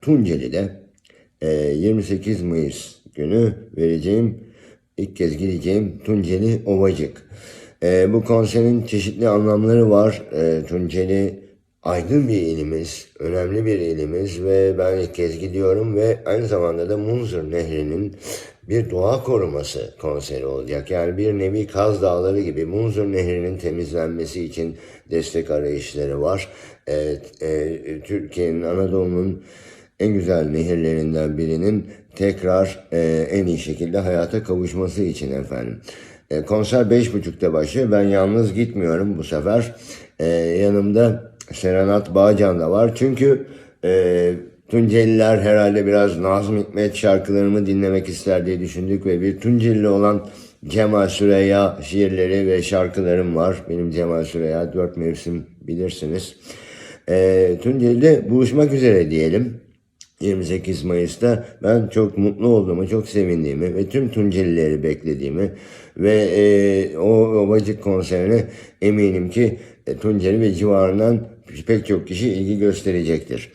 Tunceli'de e, 28 Mayıs günü vereceğim ilk kez gideceğim Tunceli Ovacık. E, bu konserin çeşitli anlamları var. E, Tunceli aydın bir ilimiz, önemli bir ilimiz ve ben ilk kez gidiyorum ve aynı zamanda da Munzur Nehri'nin bir doğa koruması konseri olacak. Yani bir nevi Kaz Dağları gibi Munzur Nehri'nin temizlenmesi için destek arayışları var. Evet, e, Türkiye'nin, Anadolu'nun en güzel nehirlerinden birinin tekrar e, en iyi şekilde hayata kavuşması için efendim. E, konser beş buçukta başlıyor. Ben yalnız gitmiyorum bu sefer. E, yanımda Serenat Bağcan da var. Çünkü e, Tunceliler herhalde biraz Nazım Hikmet şarkılarımı dinlemek ister diye düşündük ve bir Tunceli olan Cemal Süreyya şiirleri ve şarkılarım var. Benim Cemal Süreyya dört mevsim bilirsiniz. E, Tunceli'de buluşmak üzere diyelim. 28 Mayıs'ta ben çok mutlu olduğumu, çok sevindiğimi ve tüm Tuncelileri beklediğimi ve e, o Ovacık konserine eminim ki e, Tunceli ve civarından pek çok kişi ilgi gösterecektir.